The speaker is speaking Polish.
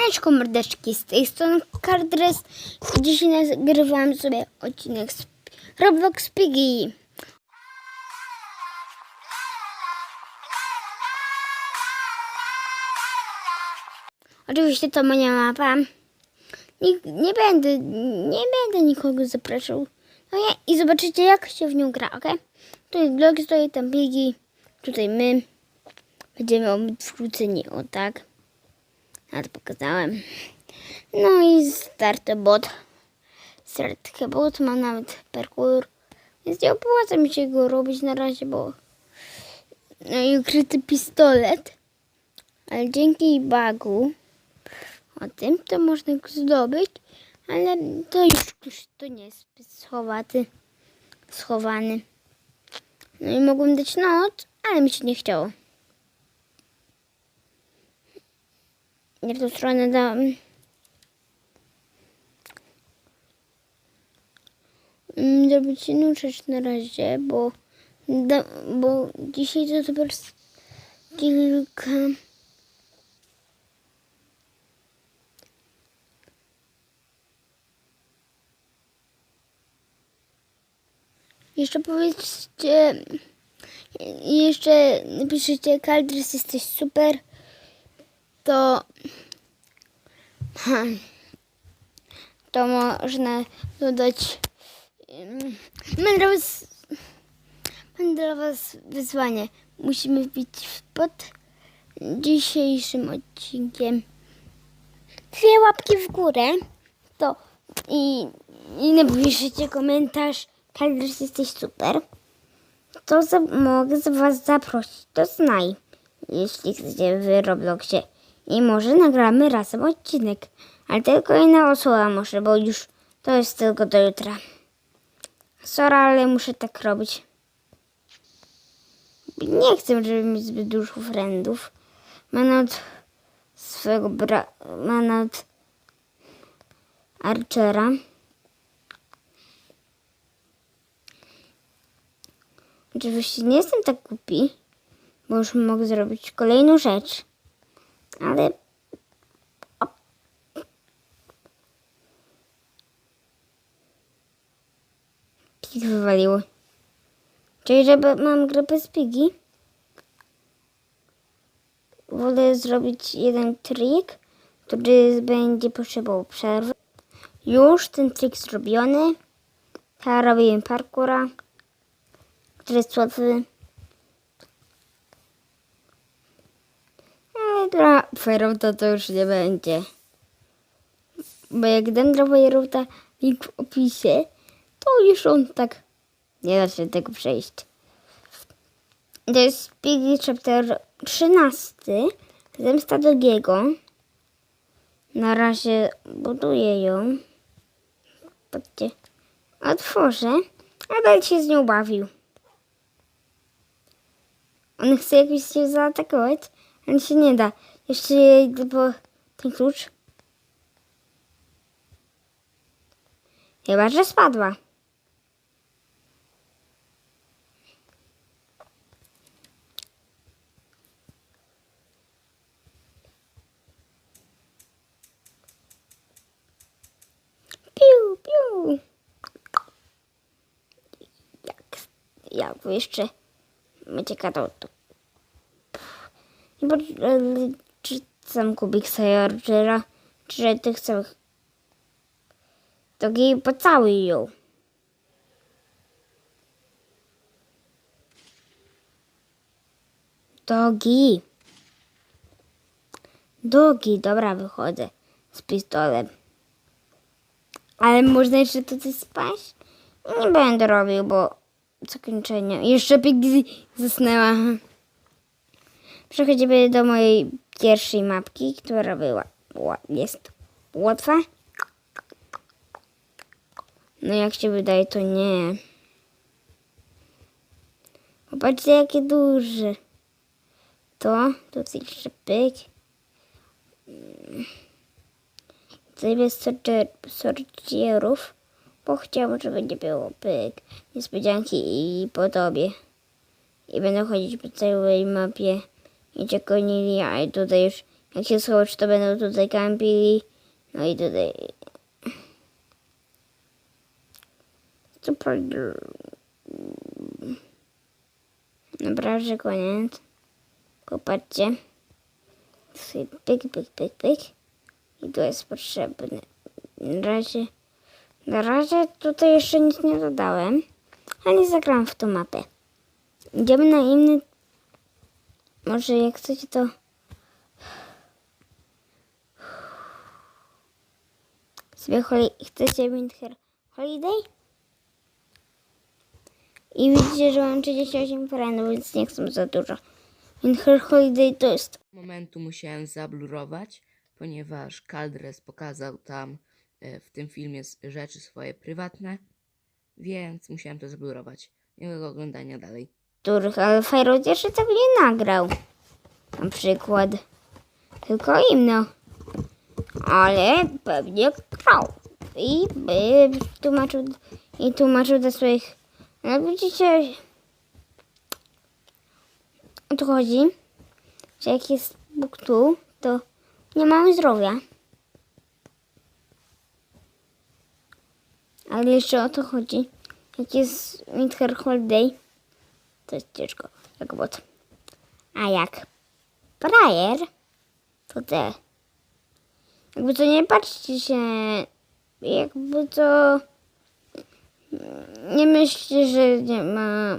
Siemaneczko mordeczki, z tej strony Cardress i dzisiaj nagrywam sobie odcinek z Roblox Piggy. Oczywiście to moja mapa. Nie, nie będę, nie będę nikogo zapraszał. No ja, I zobaczycie jak się w nią gra, ok? Tutaj blok stoi, tam Piggy, tutaj my. Będziemy odwróceni, o tak. To pokazałem. No i start bot. Start bot ma nawet parkour. Więc nie opłaca mi się go robić na razie, bo... No i ukryty pistolet. Ale dzięki bagu o tym to można go zdobyć. Ale to już, już to nie jest schowaty, schowany. No i mogłem dać noc, ale mi się nie chciało. Nie w tą stronę dam. Zrobić inną rzecz na razie, bo, da, bo dzisiaj to super kilka. Jeszcze powiedzcie, jeszcze napiszecie, Kaldrys jesteś super, to to można dodać dla was dla was wyzwanie. Musimy wbić pod dzisiejszym odcinkiem. Dwie łapki w górę to i, i napiszecie komentarz Kaldrys jesteś super. To za, mogę was zaprosić do znaj jeśli chcecie w Robloxie. I może nagramy razem odcinek. Ale tylko jedna osoba może, bo już to jest tylko do jutra. Sorry, ale muszę tak robić. Nie chcę, żeby mieć zbyt dużo friendów. Mam od swojego bra... Mam od Archera. Oczywiście nie jestem tak głupi bo już mogę zrobić kolejną rzecz. Ale. Pig wywaliły. Czyli, żeby mam grę bez pigi. Wolę zrobić jeden trik, który będzie potrzebował przerwy. Już ten trik zrobiony. Teraz robiłem parkura, który jest łatwy. Ale dla Fejrota to już nie będzie. Bo jak dam dla Fejrota link w opisie, to już on tak nie da się tego przejść. To jest Piggy Chapter 13, Zemsta Dogiego. Na razie buduję ją. Patrzcie. Otworzę, a dalej się z nią bawił. On chce jakoś się zaatakować, ale się nie da. Jeszcze po ten klucz. Chyba, że spadła. Piu, piu. Jak, jak jeszcze będzie gadał, to czy sam kubik Sayargera, czy tych samych Togi pocałuj ją. Dogi. Dogi, dobra, wychodzę z pistolem. Ale można jeszcze tutaj spać? Nie będę robił, bo zakończenie. Jeszcze Piggy zasnęła. Przechodzimy do mojej pierwszej mapki, która była, ła- jest łatwa. No jak się wydaje, to nie. Popatrzcie, jakie duże. To, tutaj jeszcze pyk. Mm. Tutaj bez sorcie- sortierów, bo chciałbym, żeby nie było pyk. Niespodzianki i podobie. I będę chodzić po całej mapie i cię gonili, a tutaj już Jak się schować, to będą tutaj kampili. No i tutaj... Super. Dobra, że koniec. Popatrzcie. Pyk, pyk, pyk, pyk. I to jest potrzebne. Na razie, na razie tutaj jeszcze nic nie dodałem. Ale zagram w tą mapę. Idziemy na inny. Może jak chcecie to. Sobie chcecie Winter Holiday? I widzicie, że mam 38 friendów, więc nie chcę za dużo. Winter Holiday to jest momentu musiałem zablurować, ponieważ Kaldres pokazał tam e, w tym filmie rzeczy swoje prywatne, więc musiałem to zablurować. Miłego oglądania dalej. Których ale Fajrod jeszcze tak nie nagrał. Na przykład. Tylko inno. Ale pewnie grał. I by tłumaczył, i tłumaczył do swoich. No widzicie. O to chodzi, że jak jest Bóg tu, to nie mamy zdrowia. Ale jeszcze o to chodzi. Jak jest Winter Holiday, to jest ciężko, jak bot. A jak prayer, to te. Jakby to nie patrzcie się, jakby to nie myślcie, że nie ma